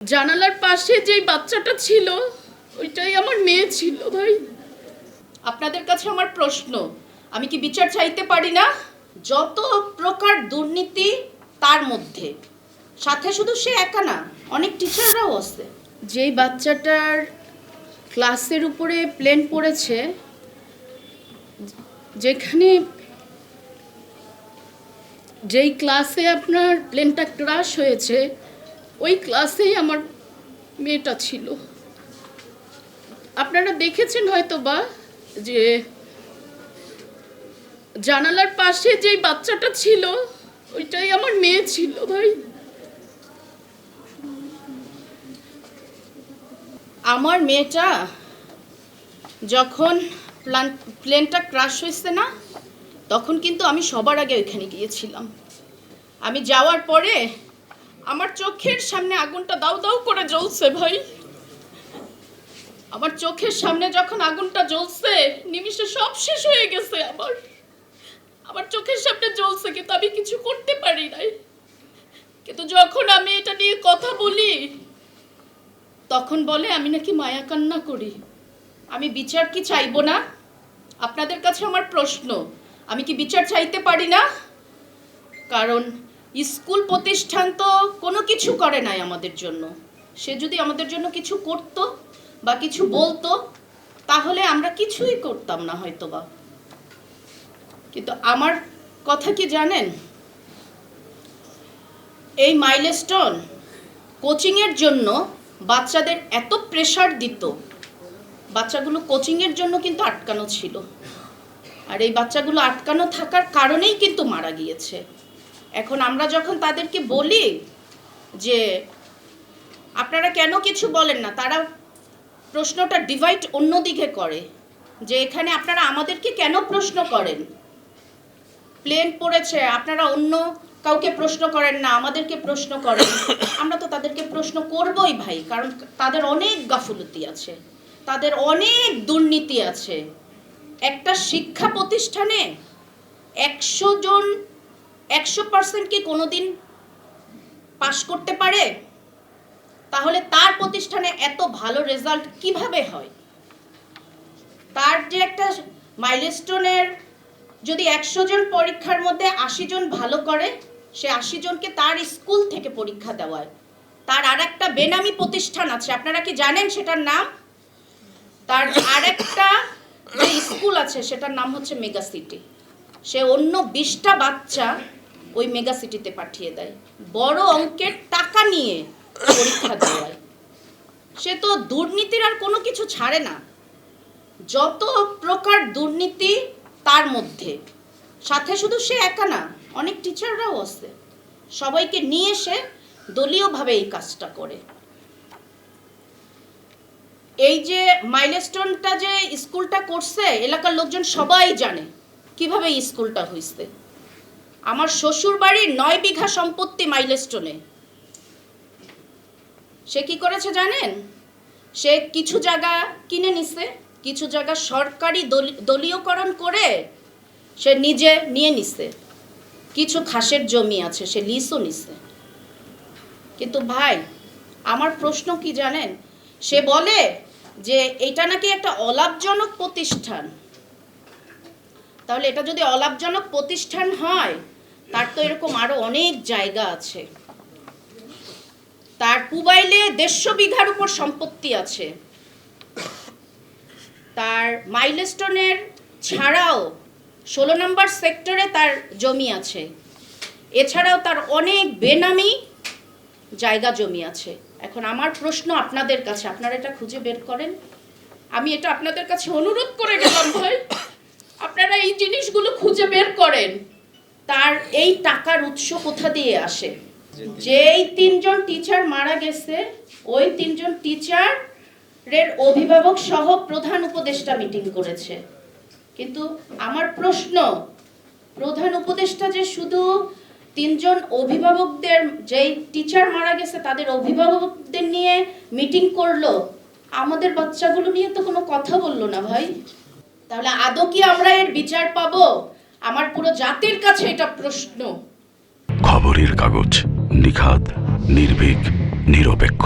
জানালার পাশে যেই বাচ্চাটা ছিল, ওইটাই আমার মেয়ে ছিল ভাই। আপনাদের কাছে আমার প্রশ্ন, আমি কি বিচার চাইতে পারি না? যত প্রকার দুর্নীতি তার মধ্যে, সাথে শুধু সে একা না, অনেক টিচাররাও আছে। যেই বাচ্চাটার ক্লাসের উপরে প্লেন পড়েছে, যেখানে যেই ক্লাসে আপনার প্লেনটা ক্রাশ হয়েছে ওই ক্লাসেই আমার মেয়েটা ছিল। আপনারা দেখেছেন হয়তো বা যে জানালার পাশে যেই বাচ্চাটা ছিল, ওইটাই আমার মেয়ে ছিল ভাই। আমার মেয়েটা যখন প্লান, প্লেনটা ক্রাশ হয়েছে না, তখন কিন্তু আমি সবার আগে ওইখানে গিয়েছিলাম। আমি যাওয়ার পরে আমার চোখের সামনে আগুনটা দাউ দাউ করে জ্বলছে ভাই। আমার চোখের সামনে যখন আগুনটা জ্বলছে, নিমিষে সব শেষ হয়ে গেছে আমার। আমার চোখের সামনে জ্বলছে, কিন্তু আমি কিছু করতে পারি নাই। কিন্তু যখন আমি এটা নিয়ে কথা বলি, তখন বলে, আমি নাকি মায়া কান্না করি। আমি বিচার কি চাইব না? আপনাদের কাছে আমার প্রশ্ন, আমি কি বিচার চাইতে পারি না? কারণ স্কুল প্রতিষ্ঠান তো কোনো কিছু করে নাই আমাদের জন্য। সে যদি আমাদের জন্য কিছু করত বা কিছু বলতো, তাহলে আমরা কিছুই করতাম না হয়তো বা কিন্তু আমার কথা কি জানেন? এই মাইলস্টোন কোচিংয়ের জন্য বাচ্চাদের এত প্রেশার দিত। বাচ্চাগুলো কোচিংয়ের জন্য কিন্তু আটকানো ছিল। আর এই বাচ্চাগুলো আটকানো থাকার কারণেই কিন্তু মারা গিয়েছে। এখন আমরা যখন তাদেরকে বলি যে আপনারা কেন কিছু বলেন না, তারা প্রশ্নটা ডিভাইড অন্যদিকে করে, যে এখানে আপনারা আমাদেরকে কেন প্রশ্ন করেন? প্লেন পড়েছে, আপনারা অন্য কাউকে প্রশ্ন করেন না, আমাদেরকে প্রশ্ন করেন। আমরা তো তাদেরকে প্রশ্ন করবই ভাই, কারণ তাদের অনেক গাফুলতি আছে, তাদের অনেক দুর্নীতি আছে। একটা শিক্ষা প্রতিষ্ঠানে একশো জন একশো পার্সেন্ট কি কোনোদিন পাশ করতে পারে? তাহলে তার প্রতিষ্ঠানে এত ভালো রেজাল্ট কীভাবে হয়? তার যে একটা মাইলস্টোনের যদি একশো জন পরীক্ষার মধ্যে আশি জন ভালো করে, সে আশি জনকে তার স্কুল থেকে পরীক্ষা দেওয়ায়। তার আর একটা বেনামি প্রতিষ্ঠান আছে, আপনারা কি জানেন সেটার নাম? তার আরেকটা যে স্কুল আছে, সেটার নাম হচ্ছে মেগা সিটি। সে অন্য বিশটা বাচ্চা ওই মেগা সিটিতে পাঠিয়ে দেয়। বড় অঙ্কের টাকা নিয়ে পরীক্ষা দেওয়ায়। সে তো দুর্নীতির আর কোনো কিছু ছাড়ে না। যত প্রকার দুর্নীতি তার মধ্যে। সাথে শুধু সে একা না, অনেক টিচাররাও আছে। সবাইকে নিয়ে সে দলীয়ভাবে এই কাজটা করে। এই যে মাইলস্টোনটা যে স্কুলটা করছে, এলাকার লোকজন সবাই জানে কীভাবে স্কুলটা হয়েছে আমার শ্বশুর বাড়ির নয় বিঘা সম্পত্তি মাইলস্টোনে। সে কি করেছে জানেন? সে কিছু জায়গা কিনে নিছে, কিছু জায়গা সরকারি দলি- দলীয়করণ করে সে নিজে নিয়ে নিছে। কিছু খাসের জমি আছে, সে লিসও নিছে। কিন্তু ভাই, আমার প্রশ্ন কি জানেন? সে বলে যে, এটা নাকি একটা অলাভজনক প্রতিষ্ঠান। তাহলে এটা যদি অলাভজনক প্রতিষ্ঠান হয়, তার তো এরকম আরও অনেক জায়গা আছে। তার পুবাইলে দেড়শো বিঘার উপর সম্পত্তি আছে। তার মাইলস্টোনের ছাড়াও ষোলো নম্বর সেক্টরে তার জমি আছে। এছাড়াও তার অনেক বেনামি জায়গা জমি আছে। এখন আমার প্রশ্ন আপনাদের কাছে, আপনারা এটা খুঁজে বের করেন। আমি এটা আপনাদের কাছে অনুরোধ করে গেলাম ভাই। আপনারা এই জিনিসগুলো খুঁজে বের করেন তার এই টাকার উৎস কোথা দিয়ে আসে? যেই তিনজন টিচার মারা গেছে ওই তিনজন টিচারের অভিভাবক সহ প্রধান উপদেষ্টা মিটিং করেছে। কিন্তু আমার প্রশ্ন প্রধান উপদেষ্টা যে শুধু তিনজন অভিভাবকদের যেই টিচার মারা গেছে তাদের অভিভাবকদের নিয়ে মিটিং করল আমাদের বাচ্চাগুলো নিয়ে তো কোনো কথা বলল না ভাই। তাহলে আদৌ কি আমরা এর বিচার পাব? আমার পুরো জাতির কাছে এটা প্রশ্ন। খবরের কাগজ, নিখাদ, নির্ভীক, নিরপেক্ষ।